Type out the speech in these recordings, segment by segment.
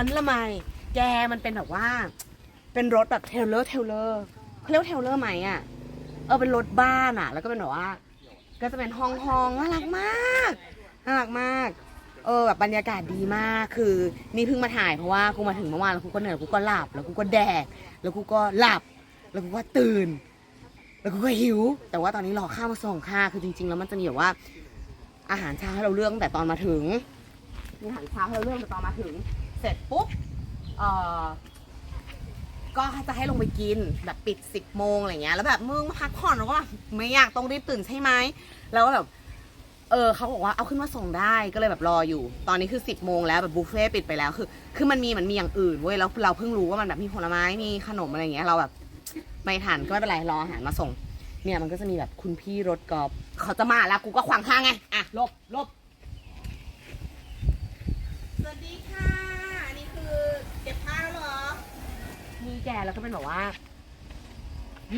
วนละไมแกมันเป็นแบบว่า เป็นรถแบบเทลเลอร์เทลเลอร์เขาเรียกว่าเทลเลอร์ไหมอะเออเป็นรถบ้านอะ แล้วก็เป็นแบบว่า ก็จะเป็นห้องห้องน่ารักมากน่ารักมาก เออแบบบรรยากาศดีมากคือนี่เพิ่งมาถ่ายเพราะว่ากูมาถึงเมื่อวานแล้วกูก็เหนื่อยกูก็หลับ แล้วกูก็แดก แล้วกูก็หลับ แล้วกูก็ตื่น แล้วกูก็หิว แต่ว่าตอนนี้รอข้าวมาส่งค่ะคือจริง ๆ แล้วมันจะมีแบบว่า อาหารเช้าให้เราเลือกตั้งแต่ตอนมาถึงมีอาหารเช้าให้เราเลือกตั้งแต่ตอนมาถึง เสร็จปุ๊บเอ่อก็จะให้ลงไปกินแบบปิดสิบโมงอะไรเงี้ยแล้วแบบมึงมาพักผ่อนแล้วก็แบบไม่อยากต้องรีบตื่นใช่ไหมแล้วก็แบบเออเขาบอกว่าเอาขึ้นมาส่งได้ก็เลยแบบรออยู่ ตอนนี้คือสิบโมงแล้วแบบบุฟเฟ่ต์ปิดไปแล้วคือ คือมันมีมันมีอย่างอื่นเว้ยแล้วเราเพิ่งรู้ว่ามันแบบมีผลไม้มีขนมอะไรเงี้ยเราแบบไม่ทันก็ไม่เป็นไรรออาหารมาส่ง เนี่ยมันก็จะมีแบบคุณพี่รถกอล์ฟเขาจะมาแล้วกูก็ขวางทางไงอะลบลบ สวัสดีค่ะ อันนี้คือเก็บผ้าแล้วเหรอ มี แกแล้วก็เป็นแบบว่า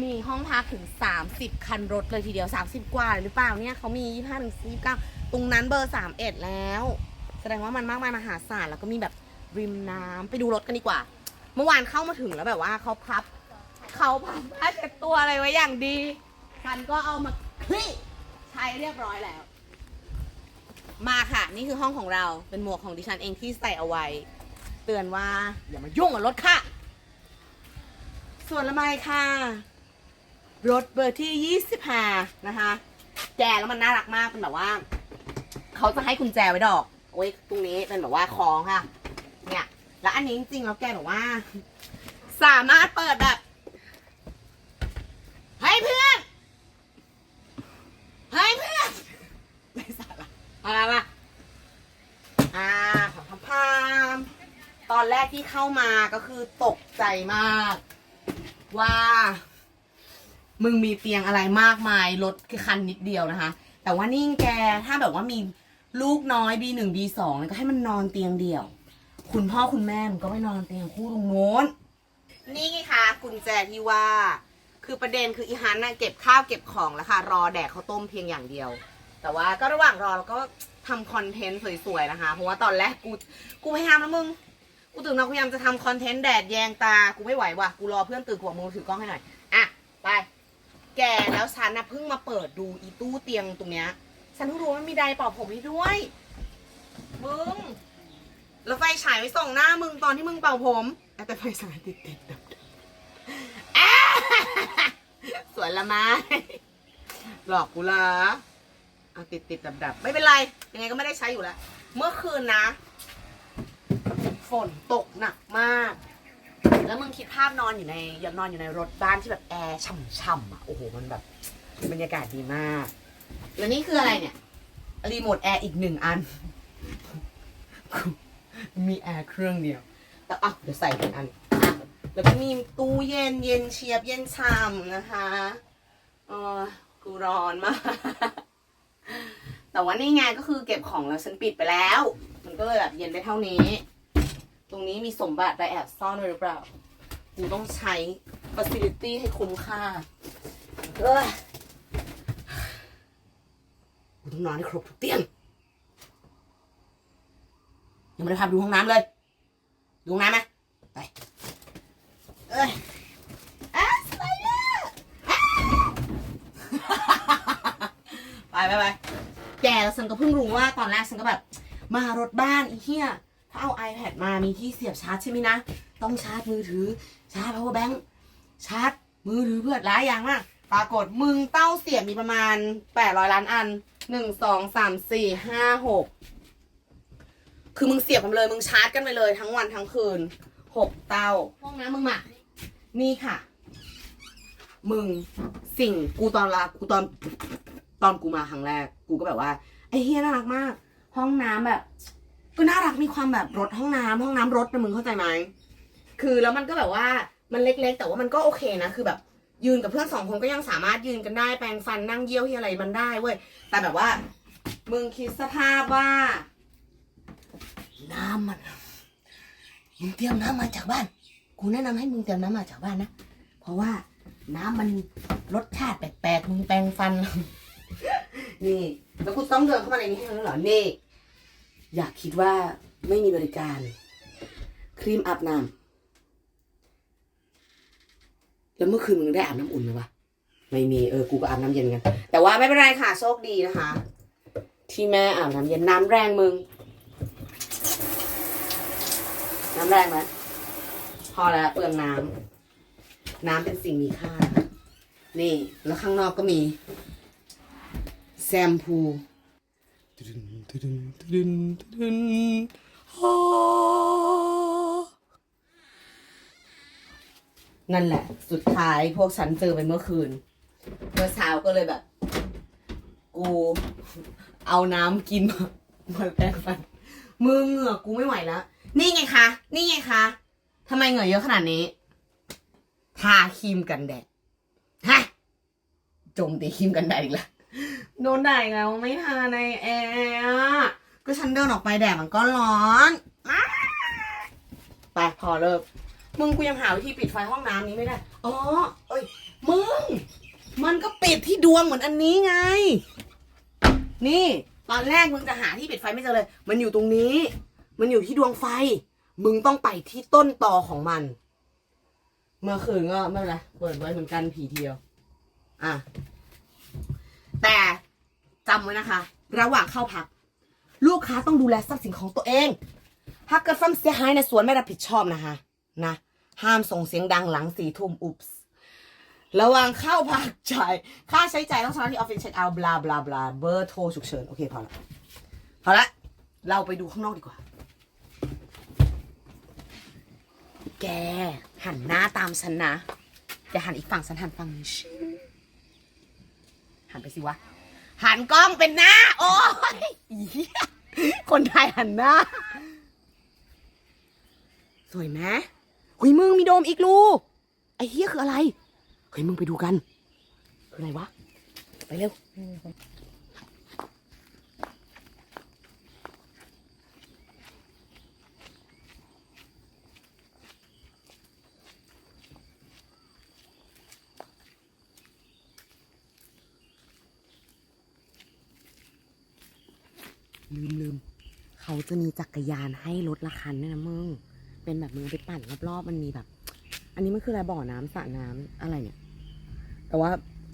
มีห้องพักถึง 30 คันรถเลยทีเดียว 30 กว่าหรือเปล่าเนี่ยเขามี25ถึง29ตรงนั้นเบอร์ 31 แล้ว แสดงว่ามันมากมายมหาศาลแล้วก็มีแบบริมน้ำไปดูรถกันดีกว่า เมื่อวานเข้ามาถึงแล้วแบบว่าเขาพับเขาพับผ้าเช็ดตัวอะไรไว้อย่างดีฉันก็เอามาคลี่ใช้เรียบร้อยแล้ว มาค่ะ นี่คือห้องของเราเป็นหมวกของดิฉันเองที่ใส่เอาไว้ เตือนว่าอย่ามายุ่งกับรถค่ะ ส่วนละไมค่ะรถเบอร์ที่ 25 นะคะแจแล้วมันน่ารักมากเป็นแบบว่า เขาจะให้กุญแจไว้ดอกไว้ยตรงนี้เป็นแบบว่าคล้องค่ะ เนี่ย แล้วอันนี้จริงๆแล้วแกบอกว่า สามารถเปิดแบบให้เพื่อนให้เพื่อนไม่สาระอะไรล่ะอ่าพามพามตอนแรกที่เข้ามาก็คือตกใจมาก ว่า มึงมีเตียงอะไรมากมายรถคือคันนิดเดียวนะคะ แต่ว่านี่แกถ้าแบบว่ามีลูกน้อย B1 B2 เนี่ยก็ให้มันนอนเตียงเดียว คุณพ่อคุณแม่มันก็ไปนอนเตียงคู่ตรงโน้น นี่ไงคะกุญแจที่ว่า คือประเด็นคืออีฮันน่ะเก็บข้าวเก็บของแล้วค่ะ รอแดกข้าวต้มเพียงอย่างเดียว แต่ว่าก็ระหว่างรอเราก็ทำคอนเทนต์สวยๆนะคะ เพราะว่าตอนแรกกู กูพยายามแล้วมึง กูตื่นมากูพยายามจะทำคอนเทนต์แดดแยงตา กูไม่ไหวว่ะ กูรอเพื่อนตื่นกูบอกมึงถือกล้องให้หน่อย อะ ไป แกแล้วฉันนะเพิ่งมาเปิดดูอีตู้เตียงตรงเนี้ย ฉันเพิ่งรู้ว่ามันมีไดร์เป่าผมให้ด้วย มึง แล้วไฟฉายไว้ส่องหน้ามึงตอนที่มึงเป่าผมแต่ไฟฉายติดติดๆดับๆอะสวยละไม้หลอกกูละอะติดติดดับดับๆไม่เป็นไร ยังไงก็ไม่ได้ใช้อยู่แล้ว เมื่อคืนนะ ฝนตกหนักมาก แล้วมึงคิดภาพนอนอยู่ในอย่านอนอยู่ในรถบ้านที่แบบแอร์ฉ่ำๆอะโอ้โหมันแบบบรรยากาศดีมาก แล้วนี่คืออะไรเนี่ยรีโมทแอร์อีกหนึ่งอัน มีแอร์เครื่องเดียว แต่อะเดี๋ยวใส่เป็นอันอะแล้วก็มีตู้เย็นเย็นเชียบเย็นฉ่ำนะคะเออกูร้อนมาก แต่ว่านี่ไงก็คือเก็บของแล้วฉันปิดไปแล้ว มันก็เลยแบบเย็นได้เท่านี้ ตรงนี้มีสมบัติไปแอบซ่อนไว้หรือเปล่ากูต้องใช้ facility ให้คุ้มค่าเอ้ยกูต้องนอนให้ครบทุกเตียงยังไม่ได้พาดูห้องน้ำเลย ดูห้องน้ำไหมไปเอ้ยอะสไปเดอร์ไปไปไปแกแล้วฉันก็เพิ่งรู้ว่าตอนแรกฉันก็แบบ มารถบ้านอีเหี้ย ถ้าเอา iPad มามีที่เสียบชาร์จใช่ไหมนะ ต้องชาร์จมือถือ ชาร์จ power bank ชาร์จ มือถือเพื่อหลายอย่างมากปรากฏมึงเต้าเสียบมีประมาณ800ล้านอันหนึ่งสองสามสี่ห้าหกคือมึงเสียบกันเลย มึงชาร์จกันไปเลยทั้งวันทั้งคืนหกเต้าห้องน้ำมึงมานี่ค่ะ มึงสิ่งกูตอนลากูตอนตอนกูมาครั้งแรก กูก็แบบว่า ไอ้เฮียน่ารักมาก ห้องน้ำแบบ ก็น่ารักมีความแบบรถห้องน้ำห้องน้ำรถนะมึงเข้าใจไหมคือแล้วมันก็แบบว่ามันเล็กๆ แต่ว่ามันก็โอเคนะคือแบบยืนกับเพื่อนสองคนก็ยังสามารถยืนกันได้แปรงฟันนั่งเยี่ยวที่อะไรมันได้เว้ยแต่แบบว่า มึงคิดสภาพว่า น้ำมันมึงเตรียมน้ำมาจากบ้าน กูแนะนำให้มึงเตรียมน้ำมาจากบ้านนะ เพราะว่าน้ำมันรสชาติแปลกๆ มึงแปรงฟัน นี่ แล้วกูต้องเดินเข้ามาในนี้ให้แล้วเหรอเน่ อยากคิดว่าไม่มีบริการ ครีมอาบน้ำแล้วเมื่อคืนมึงได้อาบน้ำอุ่นไหมวะไม่มีเออกูก็อาบน้ำเย็นกัน แต่ว่าไม่เป็นไรค่ะโชคดีนะคะ ที่แม่อาบน้ำเย็นน้ำแรงมึง น้ำแรงไหมพอแล้วเปลืองน้ำน้ำเป็นสิ่งมีค่า นี่ แล้วข้างนอกก็มี แซมพู ตึนตึนตึนตึนฮ่านั่นแหละ สุดท้ายพวกฉันเจอไปเมื่อคืน เมื่อเช้าก็เลยแบบ กูเอาน้ำกินมามาแปรงฟันมือเหงื่อกูไม่ไหวแล้ว นี่ไงคะ นี่ไงคะทำไมเหงื่อเยอะขนาดนี้ ทาครีมกันแดด ฮะ จมตีครีมกันแดดอีกแล้ว โดนด่าอีกแล้วไม่ทาในแอร์อะก็ฉันเดินออกไปแดดมันก็ร้อนอ้าไปพอเลิกมึงกูยังหาวิธีปิดไฟห้องน้ำนี้ไม่ได้ อ๋อ เอ้ย มึง มันก็ปิดที่ดวงเหมือนอันนี้ไง นี่ ตอนแรกมึงจะหาที่ปิดไฟไม่เจอเลย มันอยู่ตรงนี้ มันอยู่ที่ดวงไฟ มึงต้องไปที่ต้นตอของมัน เมื่อคืนก็ไม่เป็นไร เปิดไว้เหมือนกันผีเดียว อะ แต่จำไว้นะคะ ระหว่างเข้าพัก ลูกค้าต้องดูแลทรัพย์สินของตัวเอง ถ้าเกิดฟัมเสียหายในสวนไม่รับผิดชอบนะคะ นะ ห้ามส่งเสียงดังหลังสี่ทุ่มอุ๊ปส์ระหว่างเข้าพักจ่ายค่าใช้จ่ายต้องชำระที่ออฟฟิศเช็คเอาท์บลาบลาบลาเบอร์โทรฉุกเฉิน โอเคพอละพอละ เราไปดูข้างนอกดีกว่า แก หันหน้าตามฉันนะ อย่าหันอีกฝั่งฉันหันฝั่งนี้ หันไปสิวะ หันกล้องเป็นหน้า โอ้ยเหี้ยคนไทยหันหน้า สวยไหมหุยมึงมีโดมอีกลูกไอ้เฮียคืออะไร เฮ้ยมึงไปดูกัน คืออะไรวะ ไปเร็ว ลืมลืมเขาจะมีจักรยานให้รถละคันด้วยนะมึง เป็นแบบมึงไปปั่นรอบๆมันมีแบบ อันนี้มันคืออะไรบ่อน้ำสระน้ำอะไรเนี่ย แต่ว่า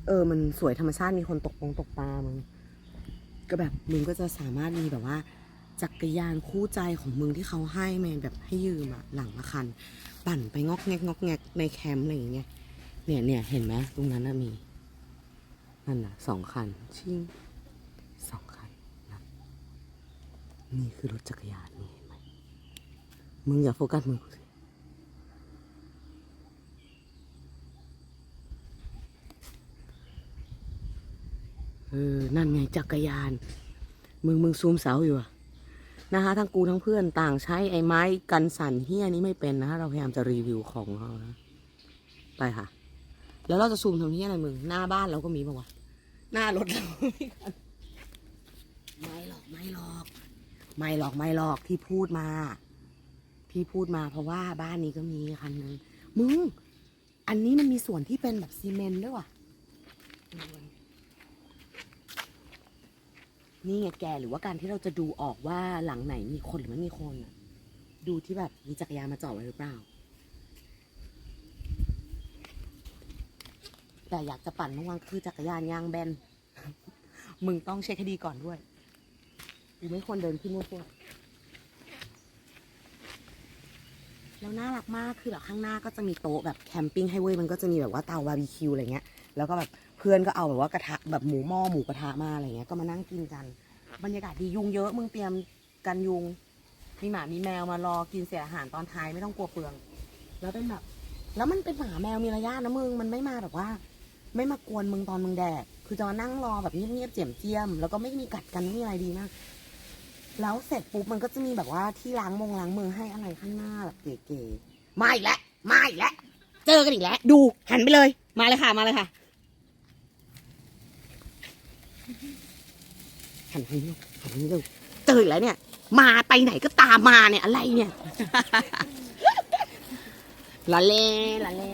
เออ มันสวยธรรมชาติมีคนตกปงตกปลามึง ก็แบบมึงก็จะสามารถมีแบบว่าจักรยานคู่ใจของมึงที่เขาให้มาแบบให้ยืมอะหลังละคัน ปั่นไปงอกแงกงอกแงกในแคมป์อะไรอย่างเงี้ยเนี่ยเนี่ยเห็นไหมตรงนั้นน่ะมีนั่นนะสองคันชิงสองคันนะ นี่คือรถจักรยานนี่เห็นไหมมึงอย่าโฟกัสมือกูสิเออ นั่นไงจักรยาน มึงมึงซูมเสาอยู่อะนะคะทั้งกูทั้งเพื่อนต่างใช้ไอ้ไม้กันสั่นเฮี้ยนี้ไม่เป็นนะเราพยายามจะรีวิวของเขานะ ไปค่ะ แล้วเราจะซูมทำเฮี้ยอะไรมึง หน้าบ้านเราก็มีปะวะ หน้ารถเราก็มีกันไม่หรอกไม่หรอก ไม่หรอกไม่หรอกที่พูดมา พี่พูดมาเพราะว่าบ้านนี้ก็มีคันนึงมึง อันนี้มันมีส่วนที่เป็นแบบซีเมนต์ด้วยว่ะ นี่ไงแกหรือว่าการที่เราจะดูออกว่าหลังไหนมีคนหรือไม่มีคนอะดูที่แบบมีจักรยานมาจอดไว้หรือเปล่า แต่อยากจะปั่นเมื่อวานคือจักรยานยางแบน มึงต้องเช็คให้ดีก่อนด้วย กูไม่ควรเดินขึ้นมั่วๆแล้วน่ารักมากคือแบบข้างหน้าก็จะมีโต๊ะแบบแคมปิ้งให้เว้ยมันก็จะมีแบบว่าเตาบาร์บีคิวอะไรเงี้ยแล้วก็แบบเพื่อนก็เอาแบบว่ากระทะแบบหมูหม้อหมูกระทะมาอะไรเงี้ยก็มานั่งกินกัน บรรยากาศดียุงเยอะมึงเตรียมกันยุงมีหมามีแมวมารอกินเศษอาหารตอนท้ายไม่ต้องกลัวเปลือง แล้วเป็นแบบ แล้วมันเป็นหมาแมวมีระยะนะมึงมันไม่มาแบบว่า ไม่มากวนมึงตอนมึงแดดคือจะมานั่งรอแบบเงียบๆเจียมเจียมแล้วก็ไม่มีกัดกันไม่มีอะไรดีมาก แล้วเสร็จปุ๊บมันก็จะมีแบบว่าที่ล้างมงล้างมือให้อะไรข้างหน้าแบบเก๋ๆมาอีกแล้วมาอีกแล้วเจอกันอีกแล้ว ดูหันไปเลย มาเลยค่ะมาเลยค่ะหันไปนี่หันไปนี่ดูเจออีกแล้วเนี่ย มาไปไหนก็ตามมาเนี่ยอะไรเนี่ยละเลละเล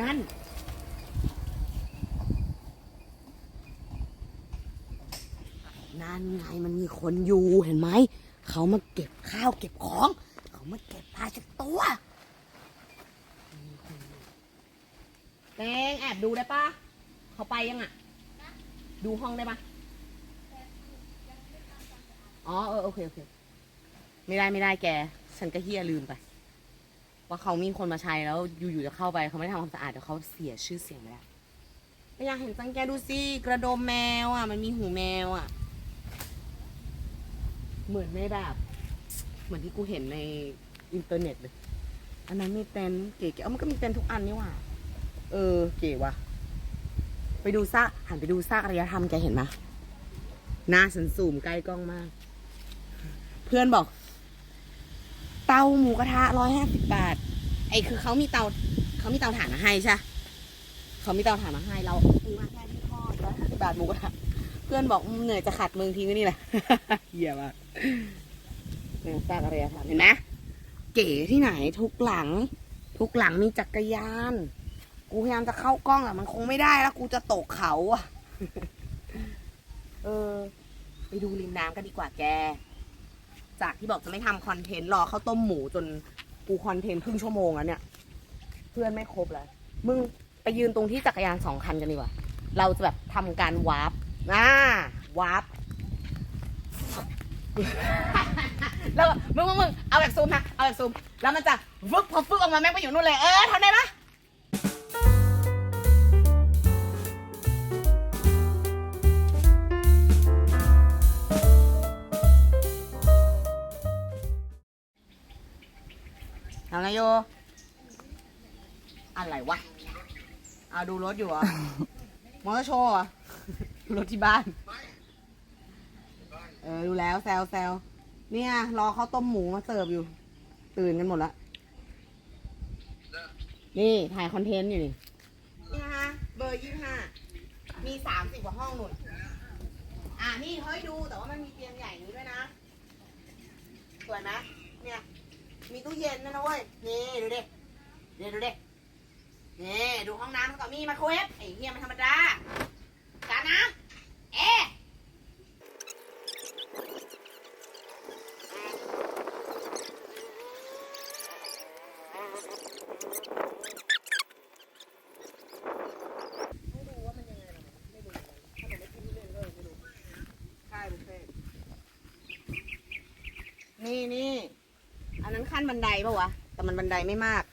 นั่น นั่นไงมันมีคนอยู่เห็นไหม เขามาเก็บข้าวเก็บของ เขามาเก็บผ้าเช็ดตัวแตงแอบดูได้ปะเขาไปยังอะ ดูห้องได้ปะอ๋อเออโอเคโอเค ไม่ได้ไม่ได้แก ฉันก็เฮียลืมไป ว่าเขามีคนมาใช้แล้วอยู่ๆจะเข้าไปเขาไม่ทำความสะอาดเดี๋ยวเขาเสียชื่อเสียงไปแล้วไม่อยากเห็นจังแกดูสิกระโดมแมวอะ มันมีหูแมวอะ เหมือนในแบบ เหมือนที่กูเห็นในอินเทอร์เน็ตเลย อันนั้นมีเต็นท์เก๋ๆเอ้ามันก็มีเต็นท์ทุกอันนี่หว่า เออ เก๋ว่ะ ไปดูซากหันไปดูซากอารยธรรมแกเห็นไหมหน้าสันสูมใกล้กล้องมาก เพื่อนบอก เตาหมูกระทะร้อยห้าสิบบาท ไอ้คือเขามีเตาเขามีเตาถ่านมาให้ใช่เขามีเตาถ่านมาให้เราซื้อมาแค่ที่ทอดร้อยห้าสิบบาทหมูกระทะ เพื่อนบอกเหนื่อยจะขัดมึงทิ้งไว้นี่แหละเหี้ยมากเนี่ยซากอารยธรรมเห็นไหมเก๋ที่ไหนทุกหลัง ทุกหลังมีจักรยาน กูพยายามจะเข้ากล้องอะมันคงไม่ได้แล้ว กูจะตกเขาอะเออ ไปดูริมน้ำกันดีกว่าแก จากที่บอกจะไม่ทำคอนเทนต์รอข้าวต้มหมูจนกูคอนเทนต์ครึ่งชั่วโมงแล้วเนี่ย เพื่อนไม่ครบเลยมึงไปยืนตรงที่จักรยานสองคันกันดีกว่า เราจะแบบทำการวาร์ป อ่าวาร์ปแล้วมึงมึงมึงเอาแบบซูมนะเอาแบบซูม แล้วมันจะฟึบพอฟึบออกมาแม่งไปอยู่นู่นเลย เออทำได้ปะทำไงโย อะไรวะ เอาดูรถอยู่เหรอ มอเตอร์โชว์เหรอ รถที่บ้าน เออดูแล้วแซวแซวเนี่ย รอเขาวต้มหมูมาเสิร์ฟอยู่ ตื่นกันหมดละ นี่ถ่ายคอนเทนต์อยู่นี่นี่นะคะเบอร์ยี่ห้ามีสามสิบกว่าห้องหนุนอ่านี่เฮ้ยดูแต่ว่ามันมีเตียงใหญ่นี้ด้วยนะสวยไหมเนี่ย มีตู้เย็นด้วยนะเว้ยนี่ดูดิเดี๋ยวดูดินี่ดูห้องน้ำมันมีมาโครเวฟไอ้เหี้ยมันธรรมดา จานน้ำเอ๊ะใช่บุฟเฟ่ต์นี่นี่อันนั้นขั้นบันไดปะวะ แต่มันบันไดไม่มาก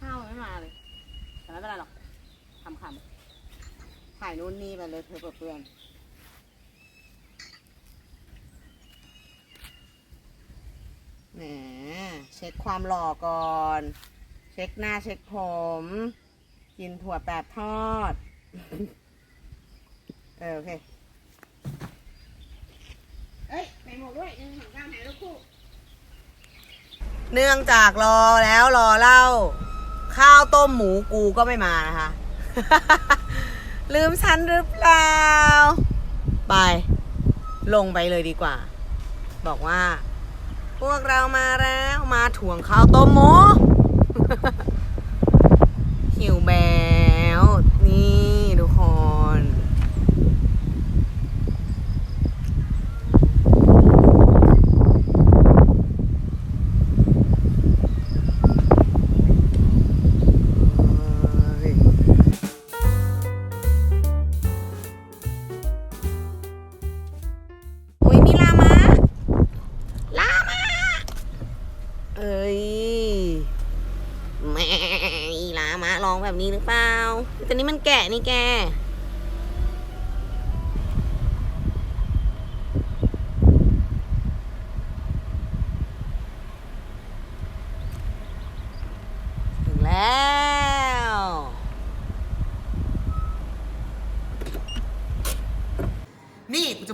ข้าวไม่มาเลย แต่ไม่เป็นไรหรอกทำคำถ่ายนู่นนี่ไปเลยเธอเพื่อนแหมเช็ คความหล่อก่อน เช็คหน้าเช็คผม กินถั่วแปบทอด เออโอเค เอ้ยใส่หมวกด้วยหนึ่งสองสามถ่ายรูปคู่ เนื่องจากรอแล้วรอเล่า ข้าวต้มหมูกูก็ไม่มานะคะ ลืมฉันหรือเปล่า ไป ลงไปเลยดีกว่า บอกว่า พวกเรามาแล้วมาถ่วงข้าวต้มหมู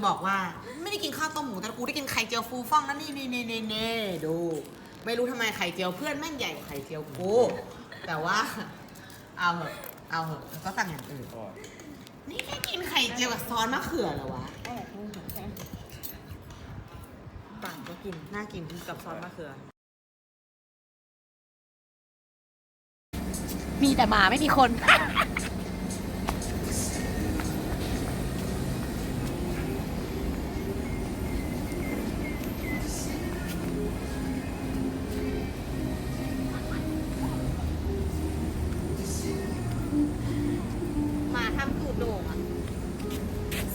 จะบอกว่าไม่ได้กินข้าวต้มหมูแต่กูได้กินไข่เจียวฟูฟ่องนะนี่นี่นี่นี่นี่ดู ไม่รู้ทำไมไข่เจียวเพื่อนแม่งใหญ่กว่าไข่เจียวกูแต่ว่า เอาเหอะเอาเหอะแล้วก็สั่งอย่างอื่นนี่แค่กินไข่เจียวกับซอสมะเขือเหรอวะต่างก็กินน่ากินกับซอสมะเขือ มีแต่หมาไม่มีคน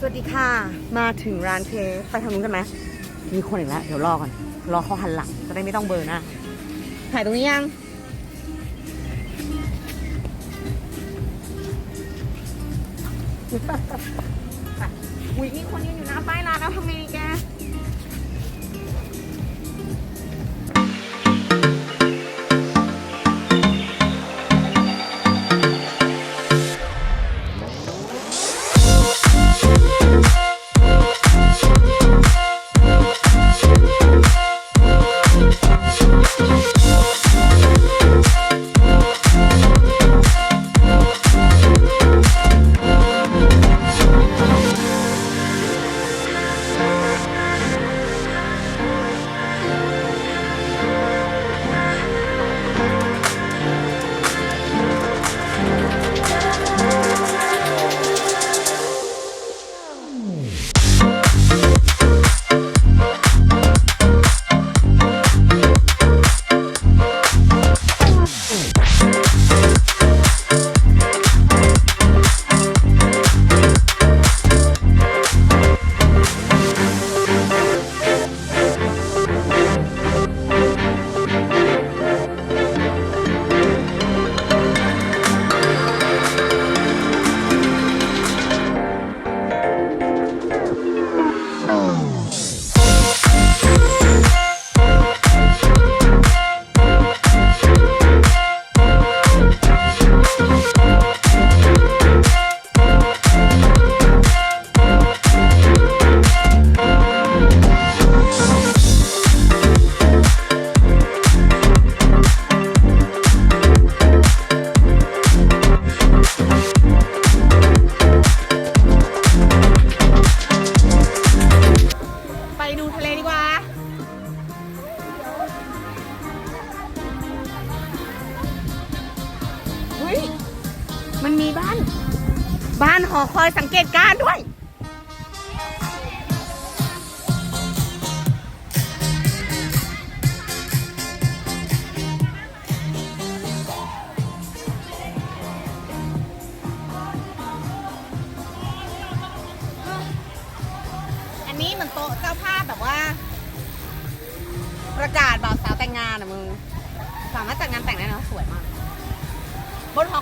วัสดีค่ะ มาถึงร้านเคไปทางนู้นกันไหมมีคนอีกแล้ว เดี๋ยวรอก่อน รอเขาหันหลัง จะได้ไม่ต้องเบอร์หนะถ่ายตรงนี้ยัง อุ้ยมีคนยืนอยู่หน้าป้ายร้านแล้วทำไงแก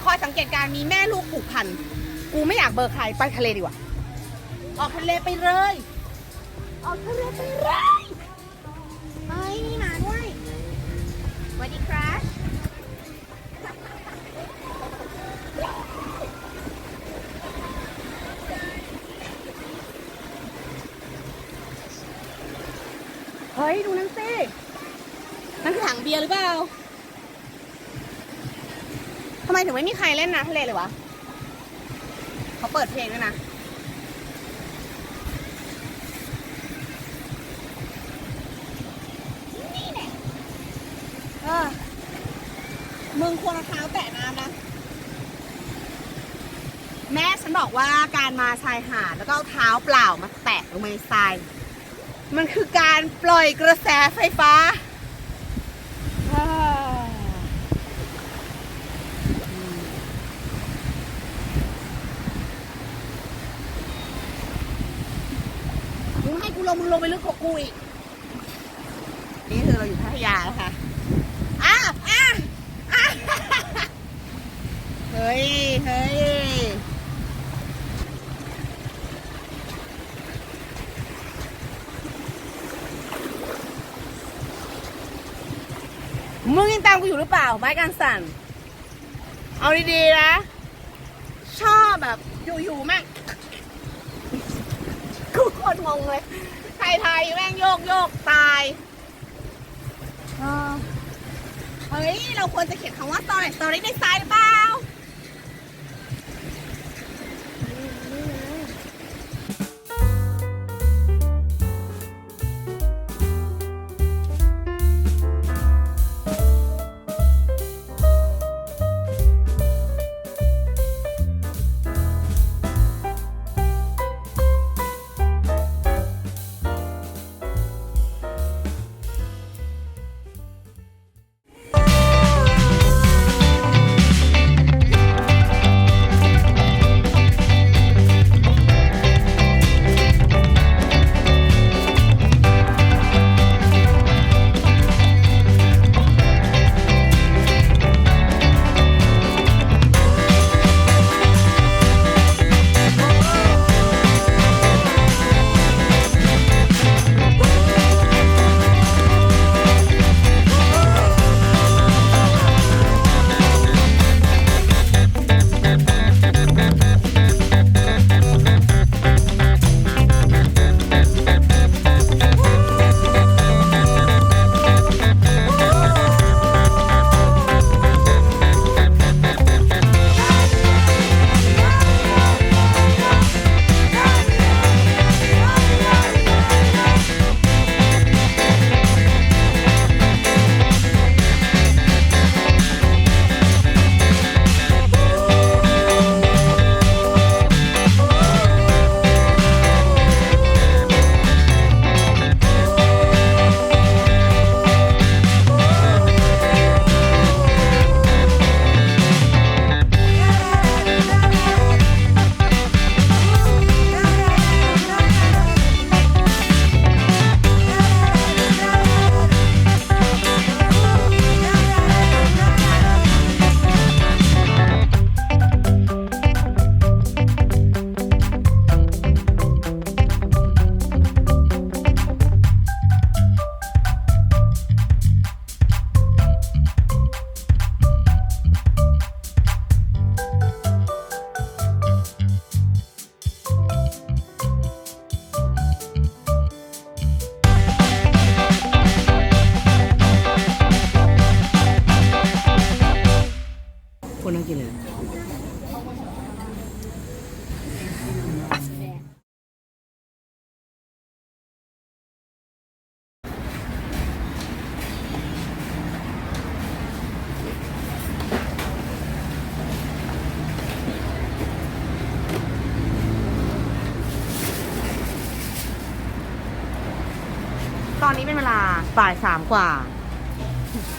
คอยสังเกตการณ์มีแม่ลูกผูกพัน กูไม่อยากเบอร์ใครไปทะเลดีกว่า ออกทะเลไปเลย ออกทะเลไปเลยเฮ้ยมีหมาด้วยสวัสดีครับเฮ้ย ดูนั่นสินั่นคือถังเบียร์หรือเปล่า ทำไมถึงไม่มีใครเล่นน้ำทะเลเลยวะเขาเปิดเพลงด้วยนะนี่แน่เออมึงควรเอาเท้าแตะน้ำนะ แม่ฉันบอกว่าการมาชายหาดแล้วก็เอาเท้าเปล่ามาแตะลงไปในทราย มันคือการปล่อยกระแสไฟฟ้ามึงให้กูลงมึงลงไปลึกกว่ากูอีก นี่คือเราอยู่พัทยาแล้วค่ะอ้าวอ้าวอ้าวเฮ้ย เฮ้ย มึงยังตามกูอยู่ห รือเปล่าไม้กันสั่น เอาดีๆนะ ชอบแบบอยู่ๆแม่งกูโคตรงงเลยไทยๆแม่งโยกโยกตายเออเฮ้ย เราควรจะเขียนคำว่า story story ในซ้ายหรือเปล่า ตอนนี้เป็นเวลาบ่ายสามกว่า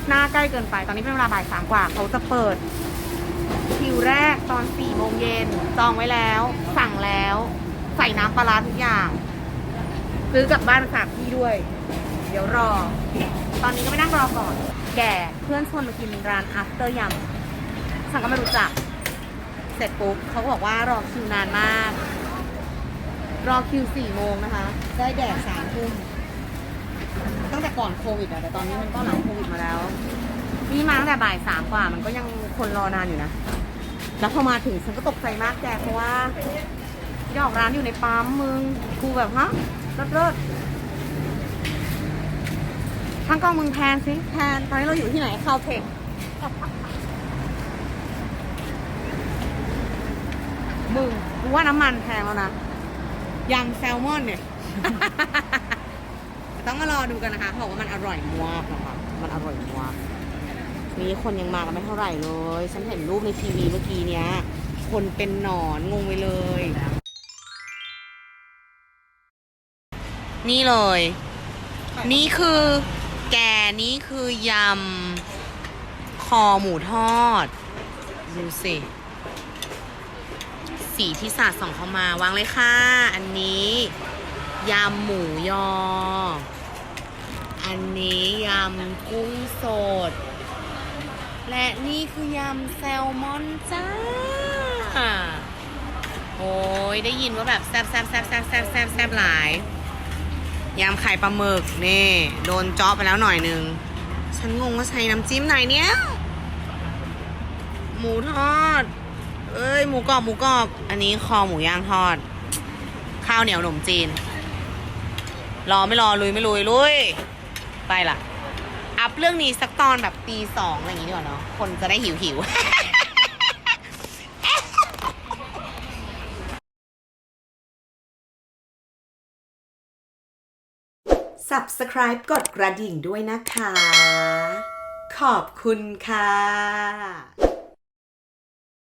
หน้าใกล้เกินไป ตอนนี้เป็นเวลาบ่ายสามกว่า เขาจะเปิด คิวแรกตอนสี่โมงเย็นจองไว้แล้ว สั่งแล้ว ใส่น้ำปลาร้าทุกอย่าง ซื้อกลับบ้านฝากพี่ด้วย เดี๋ยวรอ ตอนนี้ก็ไม่นั่งรอก่อน แก่เพื่อนชวนมากินร้าน after ยำสั่งก็ไม่รู้จัก เสร็จปุ๊บเขาก็บอกว่ารอคิวนานมาก รอคิวสี่โมงนะคะ ได้แดกสามทุ่ม แต่ก่อนโควิดอะแต่ตอนนี้มันก็หลังโควิดมาแล้ว นี่มาตั้งแต่บ่ายสามกว่า มันก็ยังคนรอนานอยู่นะ แล้วพอมาถึงฉันก็ตกใจมากแกเพราะว่าที่ออกร้านอยู่ในปั๊มมึงกูแบบฮะเลิศเลิศทางกล้องมึงแพนสิแพนตอนนี้เราอยู่ที่ไหนคาวเทคมึงกูว่าน้ำมันแพงแล้วนะยำแซลมอนเนี่ย ต้องมารอดูกันนะคะเขาบอกว่ามันอร่อยมากนะคะมันอร่อยมากนี่คนยังมากันไม่เท่าไหร่เลย ฉันเห็นรูปในทีวีเมื่อกี้เนี้ย คนเป็นหนอนงงไปเลย นี่เลย นี่คือแกนี่คือยำ คอหมูทอด ดูสิ สีที่สาดส่องเข้ามาวางเลยค่ะ อันนี้ ยำหมูยอ อันนี้ยำกุ้งสด และนี่คือยำแซลมอนจ้า โอ้ยได้ยินว่าแบบแซบแซบแซบแซบแซบแซบแซบหลายยำไข่ปลาหมึกนี่โดนจ๊อไปแล้วหน่อยนึง ฉันงงว่าใช้น้ำจิ้มไหนเนี้ยหมูทอด เอ้ยหมูกรอบหมูกรอบอันนี้คอหมูย่างทอด ข้าวเหนียวหนมจีนรอไม่รอลุยไม่ลุยลุย ไปล่ะ อัพเรื่องนี้สักตอนแบบตีสองอะไรอย่างงี้ดีกว่าเนาะ คนจะได้หิวหิว Subscribe กดกระดิ่งด้วยนะคะ ขอบคุณค่ะ